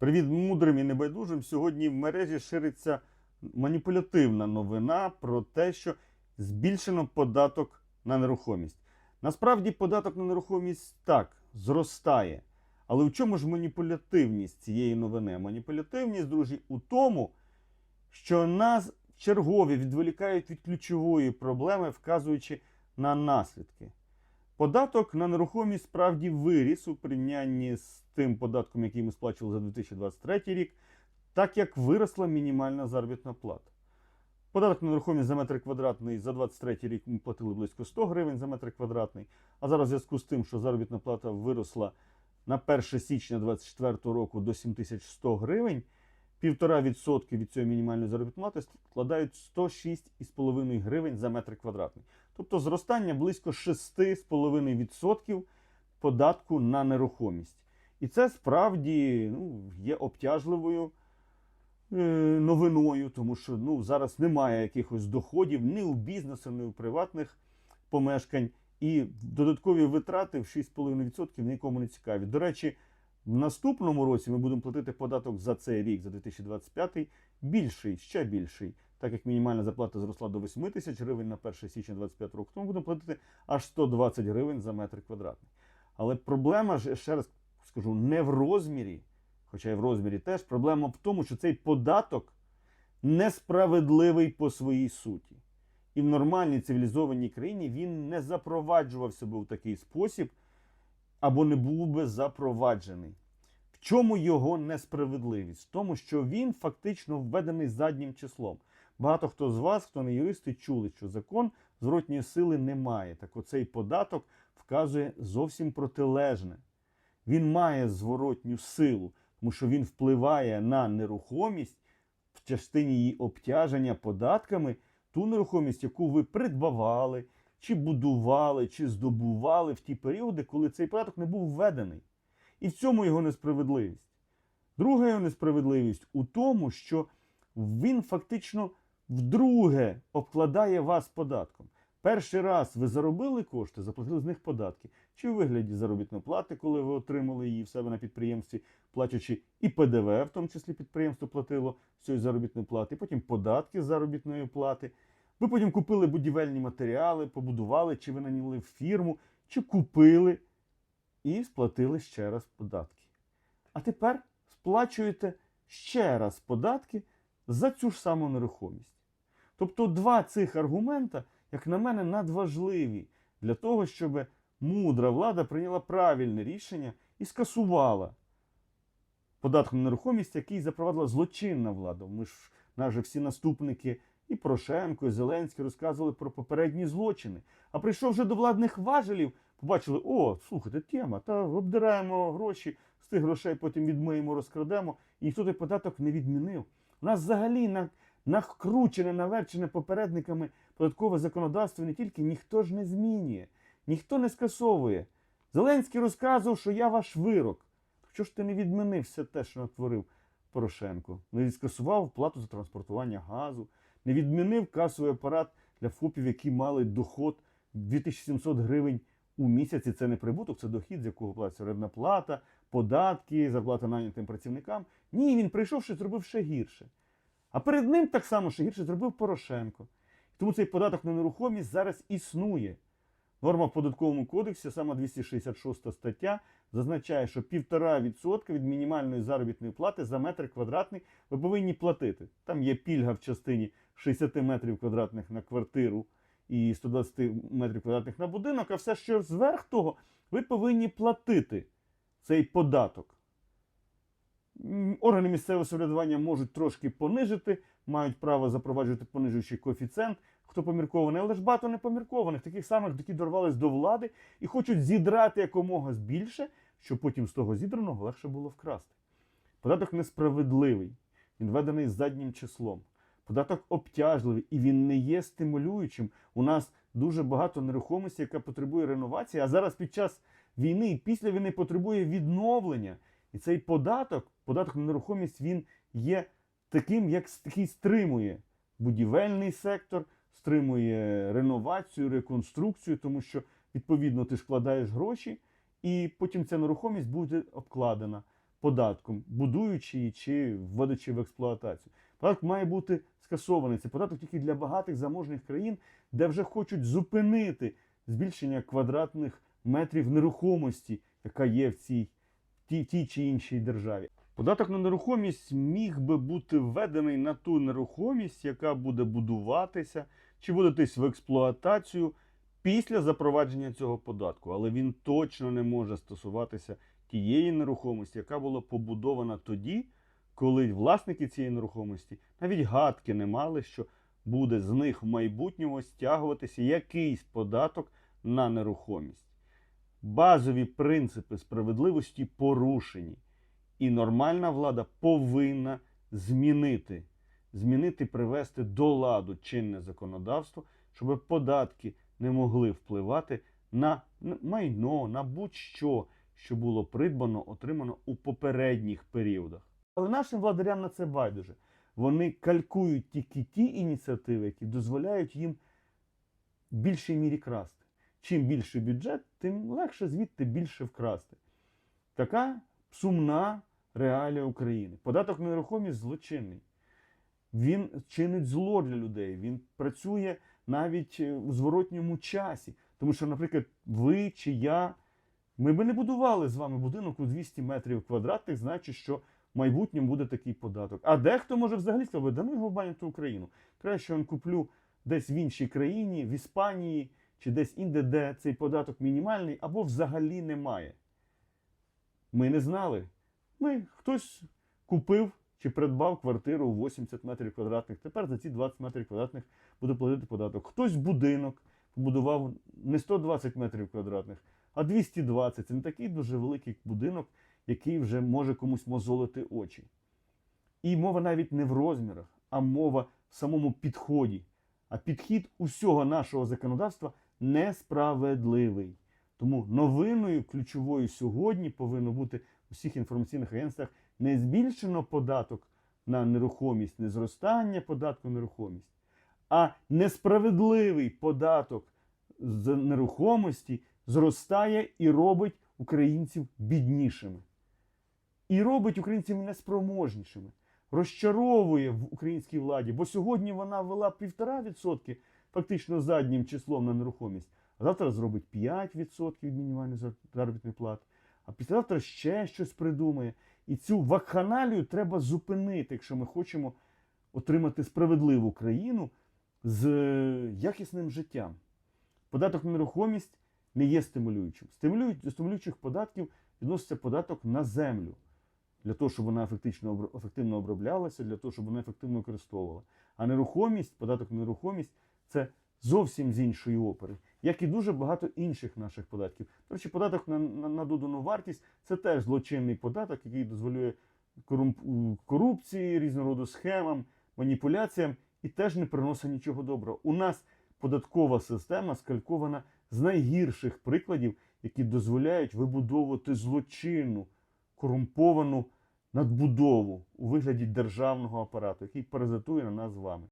Привіт мудрим і небайдужим. Сьогодні в мережі шириться маніпулятивна новина про те, що збільшено податок на нерухомість. Насправді податок на нерухомість так зростає. Але в чому ж маніпулятивність цієї новини? Маніпулятивність, друзі, у тому, що нас чергові відволікають від ключової проблеми, вказуючи на наслідки. Податок на нерухомість справді виріс у порівнянні з тим податком, який ми сплачували за 2023 рік, так як виросла мінімальна заробітна плата. Податок на нерухомість за метр квадратний за 23 рік ми платили близько 100 гривень за метр квадратний. А зараз в зв'язку з тим, що заробітна плата виросла на 1 січня 2024 року до 7100 гривень, 1,5% від цієї мінімальної заробітної плати складають 106,5 гривень за метр квадратний. Тобто зростання близько 6,5% податку на нерухомість. І це справді ну, є обтяжливою е, новиною, тому що ну, зараз немає якихось доходів ні у бізнесу, ні у приватних помешкань. І додаткові витрати в 6,5% нікому не цікаві. До речі, в наступному році ми будемо платити податок за цей рік, за 2025, більший, ще більший. Так як мінімальна зарплата зросла до 8 тисяч гривень на 1 січня 2025 року, то ми будемо платити аж 120 гривень за метр квадратний. Але проблема ж, ще раз скажу, не в розмірі, хоча і в розмірі теж, проблема в тому, що цей податок несправедливий по своїй суті. І в нормальній цивілізованій країні він не запроваджувався би в такий спосіб, або не був би запроваджений. В чому його несправедливість? В тому, що він фактично введений заднім числом. Багато хто з вас, хто не юристи, чули, що закон зворотньої сили немає. Так оцей податок вказує зовсім протилежне. Він має зворотню силу, тому що він впливає на нерухомість в частині її обтяження податками, ту нерухомість, яку ви придбавали, чи будували, чи здобували в ті періоди, коли цей податок не був введений. І в цьому його несправедливість. Друга його несправедливість у тому, що він фактично вдруге обкладає вас податком. Перший раз ви заробили кошти, заплатили з них податки, чи у вигляді заробітної плати, коли ви отримали її в себе на підприємстві, платячи і ПДВ, в тому числі підприємство платило з цієї заробітної плати, і потім податки з заробітної плати. Ви потім купили будівельні матеріали, побудували, чи ви наняли фірму, чи купили і сплатили ще раз податки. А тепер сплачуєте ще раз податки за цю ж саму нерухомість. Тобто два цих аргумента, як на мене, надважливі для того, щоб мудра влада прийняла правильне рішення і скасувала податок на нерухомість, який запровадила злочинна влада. Ми ж наші всі наступники і Порошенко, і Зеленський розказували про попередні злочини. А прийшов вже до владних важелів, побачили, о, слухайте, тема, та обдираємо гроші, з тих грошей потім відмиємо, розкрадемо, і ніхто той податок не відмінив. У нас взагалі на, накручене, наверчене попередниками податкове законодавство не тільки ніхто ж не змінює, ніхто не скасовує. Зеленський розказував, що я ваш вирок. Чого ж ти не відмінив все те, що натворив Порошенко? Не скасував плату за транспортування газу, не відмінив касовий апарат для ФОПів, які мали доход 2700 гривень у місяць. Це не прибуток, це дохід, з якого платиться орендна плата, податки, зарплата нанятим працівникам. Ні, він прийшов ще зробив ще гірше. А перед ним так само ще гірше зробив Порошенко. Тому цей податок на нерухомість зараз існує. Норма в податковому кодексі, саме 266 стаття, зазначає, що 1,5% від мінімальної заробітної плати за метр квадратний ви повинні платити. Там є пільга в частині 60 метрів квадратних на квартиру і 120 метрів квадратних на будинок, а все, що зверх того, ви повинні платити цей податок. Органи місцевого самоврядування можуть трошки понижити, мають право запроваджувати понижуючий коефіцієнт. Хто поміркований, але ж багато непоміркованих, таких самих, які дорвались до влади і хочуть зідрати якомога більше, щоб потім з того зідраного легше було вкрасти. Податок несправедливий, він введений заднім числом. Податок обтяжливий і він не є стимулюючим. У нас дуже багато нерухомості, яка потребує реновації, а зараз під час війни і після війни потребує відновлення. І цей податок, податок на нерухомість, він є таким, як який стримує будівельний сектор, стримує реновацію, реконструкцію, тому що відповідно ти ж вкладаєш гроші, і потім ця нерухомість буде обкладена податком, будуючи її чи вводячи в експлуатацію. Податок має бути скасований. Це податок тільки для багатих заможних країн, де вже хочуть зупинити збільшення квадратних метрів нерухомості, яка є в цій тій, тій чи іншій державі. Податок на нерухомість міг би бути введений на ту нерухомість, яка буде будуватися чи вводитись в експлуатацію після запровадження цього податку. Але він точно не може стосуватися тієї нерухомості, яка була побудована тоді, коли власники цієї нерухомості навіть гадки не мали, що буде з них в майбутньому стягуватися якийсь податок на нерухомість. Базові принципи справедливості порушені. І нормальна влада повинна змінити, змінити, привести до ладу чинне законодавство, щоб податки не могли впливати на майно, на будь-що, що було придбано, отримано у попередніх періодах. Але нашим владарям на це байдуже. Вони калькують тільки ті ініціативи, які дозволяють їм в більшій мірі красти. Чим більший бюджет, тим легше звідти більше вкрасти. Така сумна реалія України. Податок на нерухомість злочинний. Він чинить зло для людей. Він працює навіть е, у зворотньому часі. Тому що, наприклад, ви чи я, ми би не будували з вами будинок у 200 метрів квадратних, значить, що в майбутньому буде такий податок. А дехто може взагалі сказати, да ну його в баню ту Україну. Краще я куплю десь в іншій країні, в Іспанії чи десь інде, де цей податок мінімальний, або взагалі немає. Ми не знали. Ми хтось купив чи придбав квартиру в 80 метрів квадратних. Тепер за ці 20 метрів квадратних буде платити податок. Хтось будинок побудував не 120 метрів квадратних, а 220. Це не такий дуже великий будинок, який вже може комусь мозолити очі. І мова навіть не в розмірах, а мова в самому підході. А підхід усього нашого законодавства несправедливий. Тому новиною ключовою сьогодні повинно бути в усіх інформаційних агентствах не збільшено податок на нерухомість, не зростання податку на нерухомість, а несправедливий податок з нерухомості зростає і робить українців біднішими. І робить українців неспроможнішими. Розчаровує в українській владі, бо сьогодні вона ввела 1,5% фактично заднім числом на нерухомість, а завтра зробить 5% від мінімальної заробітної плати, а післязавтра ще щось придумає. І цю вакханалію треба зупинити, якщо ми хочемо отримати справедливу країну з якісним життям. Податок на нерухомість не є стимулюючим. До стимулюючих податків відноситься податок на землю. Для того, щоб вона ефективно, ефективно оброблялася, для того, щоб вона ефективно використовувала. А нерухомість, податок на нерухомість це зовсім з іншої опери, як і дуже багато інших наших податків. До речі, податок на, на, на додану вартість це теж злочинний податок, який дозволює корумп... корупції, різного роду схемам, маніпуляціям і теж не приносить нічого доброго. У нас податкова система скалькована з найгірших прикладів, які дозволяють вибудовувати злочинну, корумповану надбудову у вигляді державного апарату, який паразитує на нас з вами.